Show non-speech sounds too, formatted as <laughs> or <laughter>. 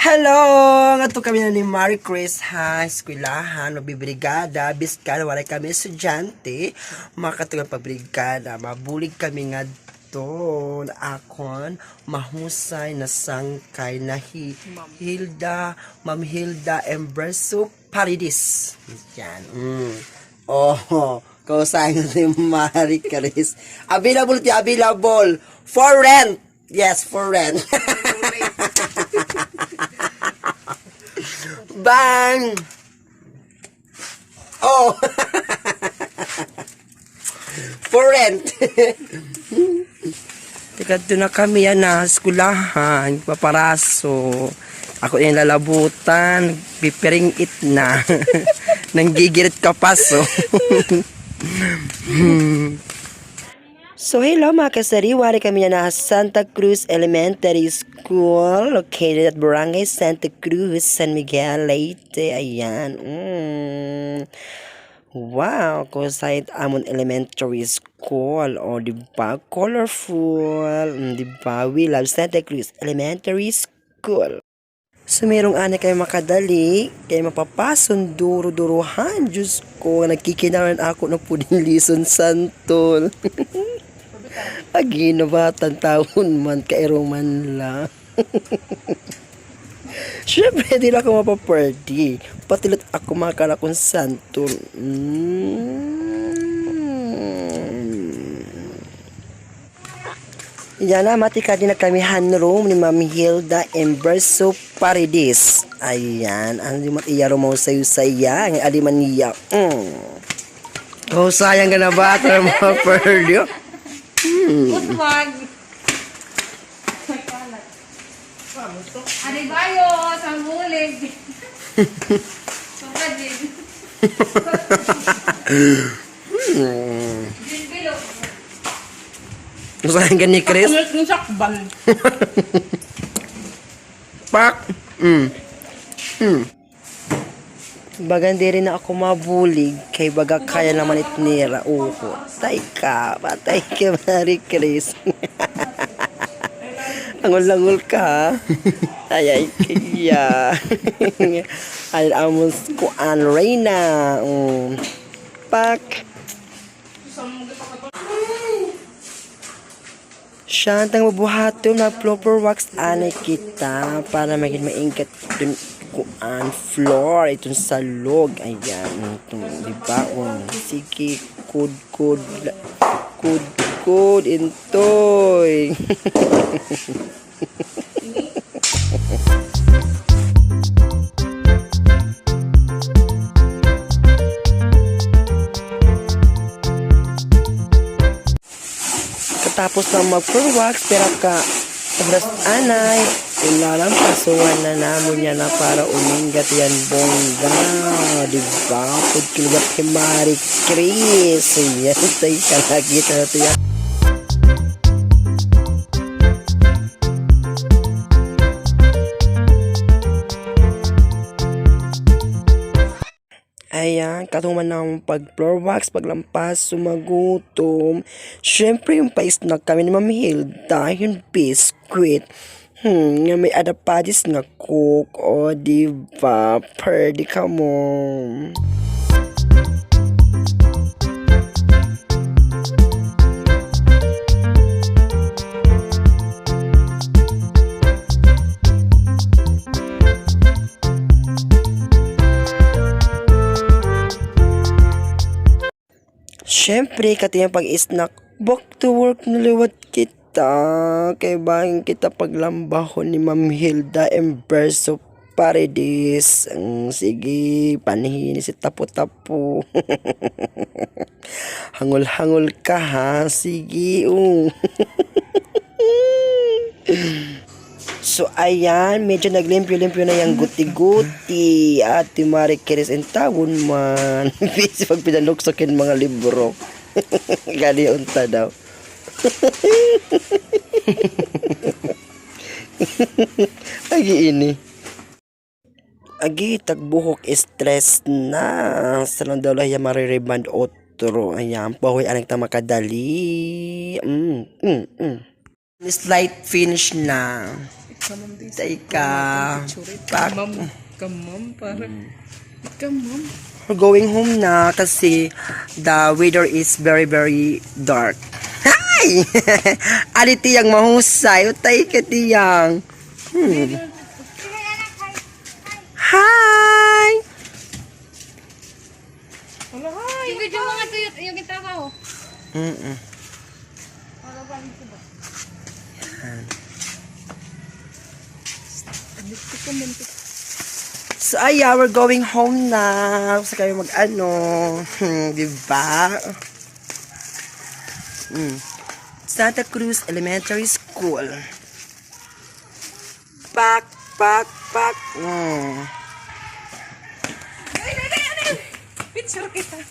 Hello! Nga to kami ni Marie Chris ha, eskwelahan, o bibrigada, biskal, wala kami estudyante, makatugang pabrigada, mabulig kami nga to, akon, mahusay na sangkay na hi, Hilda, Ma'am Hilda Embreso Paridis. Yan. Mm. Oh, kausahin si Marie Chris. Available ti available for rent. Yes, for rent. <laughs> Bang! Oh! <laughs> For rent. <laughs> Teka, doon na kami yan na skulahan, paparaso. Ako yung lalabutan, pipiring it na. <laughs> Nanggigirit ka pa, so. So hello mga kasariwari kami na Santa Cruz Elementary School located at Barangay Santa Cruz, San Miguel, Leyte. Ayan. Mm. Wow, kusait amon elementary school. O, di ba? Colorful. Mm, di ba? We love Santa Cruz Elementary School. So, merong ana kayo makadali, kayo mapapason, duro-duruhan. Diyos ko, nagkikinaran ako ng puding lison santol. <laughs> Agino batan taon man, kairo man lang. <laughs> Siyempre, di lang ako mapaparty. Patilot ako makakala kong santol. Mm. Yan na, matika din na kami handroom ni Ma'am Hilda Emberso Paredes. Ayan, ang di mat iyaro mo sayo sayang, adi man niya. Mm. Oh, sayang ka na ba? <laughs> Tara mga perlyo. Utwag. Ari bayo sa mulig. Suka din. Din bilo. Sayang ka ni Chris. Kulit ng sakbal. <laughs> Pak! Mm. Mm. Baga hindi rin ako mabulig kay baga kaya naman itnira uko. Tay ka, patay ka Mari <laughs> Chris. <laughs> Angol-angol ka. <laughs> ay ay kaya. ay amos ko an Reyna. Mm. Pak! Siyantang mabuhato na flopper wax. Anay kita? Para maging maingkat dun kuan floor. Itong salog. Ayan itong di ba um, sige kud kud kud kud intoy <laughs> Katapos na mag-floor wax, pero ka obras anay, ilalang pasuhan na namon niya na para umingat yan bongga. Diba? Pud kiligat kay Mari Chris. Yan, tayo ka nakita na Ayan, katuman ng pag floor wax, paglampas, sumagutom. Siyempre, yung pais na kami ni Ma'am Hilda, yung biscuit. Hmm, nga may adapadis nga cook. O, diba? Pwede ka mo. Siyempre, katiyang pag-snack, back to work naliwat kita. Kay bangin kita paglambahon ni Ma'am Hilda Emberso Paredes. Ang sige, panihin si tapo-tapo. <laughs> Hangol-hangol ka ha. Sige, um. <laughs> So, ayan, medyo naglimpyo-limpyo na yung guti-guti. Ate Marie Keres and tawon man. <laughs> Busy pag pinaluksokin mga libro. <laughs> Gali unta daw. <laughs> Agi ini. Agi, tagbuhok stress na. Sa daw lang yung maririband otro. Ayan, pahoy anong tamakadali. Mm, mm, mm. Slight finish na. Kamam din. Teka. Pak. Kamam. Kamam, parang. Kamam. We're going home na kasi the weather is very, very dark. Hi! <laughs> Ali tiyang mahusay. Utay ka tiyang. Hmm. Hi! Wala, hi. Yung mga to yung, yung trabaho. Mm-mm. So, aya, we're going home na. Sa kayo mag-ano. Diba? Hmm. Santa Cruz Elementary School. Pak, pak, pak. Hmm. Picture kita.